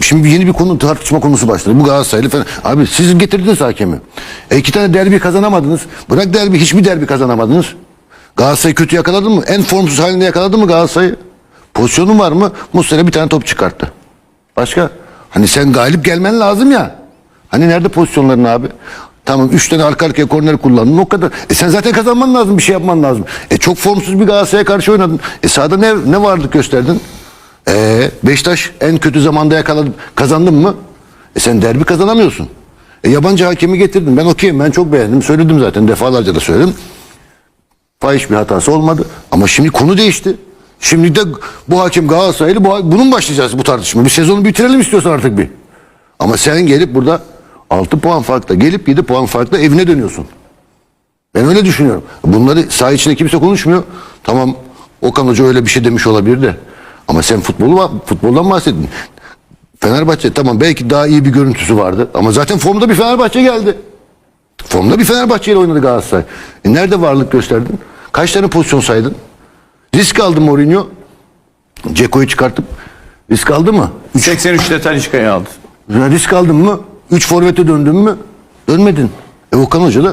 Şimdi yeni bir konu tartışma konusu başladı. Bu Galatasaraylı falan. Abi siz getirdiniz hakemi. E iki tane derbi kazanamadınız. Bırak derbi hiçbir derbi kazanamadınız. Galatasaray kötü yakaladın mı? En formsuz halinde yakaladın mı Galatasaray'ı? Pozisyonun var mı? Muslera bir tane top çıkarttı. Başka? Hani sen galip gelmen lazım ya. Hani nerede pozisyonların abi? Tamam üç tane arka arkaya korner kullandın o kadar. E sen zaten kazanman lazım bir şey yapman lazım. E çok formsuz bir Galatasaray'a karşı oynadın. E sahada ne, ne varlık gösterdin? E Beşiktaş en kötü zamanda yakaladı. Kazandın mı? E sen derbi kazanamıyorsun. E yabancı hakemi getirdin. Ben okeyim ben çok beğendim. Söyledim zaten defalarca da söyledim. Fahiş bir hatası olmadı. Ama şimdi konu değişti. Şimdi de bu hakem Galatasaraylı bu, bunun başlayacağız bu tartışma. Bir sezonu bitirelim istiyorsan artık bir. Ama sen gelip burada 6 puan farkla gelip 7 puan farkla evine dönüyorsun. Ben öyle düşünüyorum. Bunları saha içinde kimse konuşmuyor. Tamam Okan Hoca öyle bir şey demiş olabilir de. Ama sen futbolu futboldan bahsettin. Fenerbahçe tamam belki daha iyi bir görüntüsü vardı. Ama zaten formda bir Fenerbahçe geldi. Formda bir Fenerbahçe ile oynadı Galatasaray. E nerede varlık gösterdin? Kaç tane pozisyon saydın? Risk aldı Mourinho. Ceko'yu çıkartıp risk aldı mı? 83'te Talişka'yı aldı. Risk aldın mı? 3 forvete döndün mü? Dönmedin. E Okan Hoca da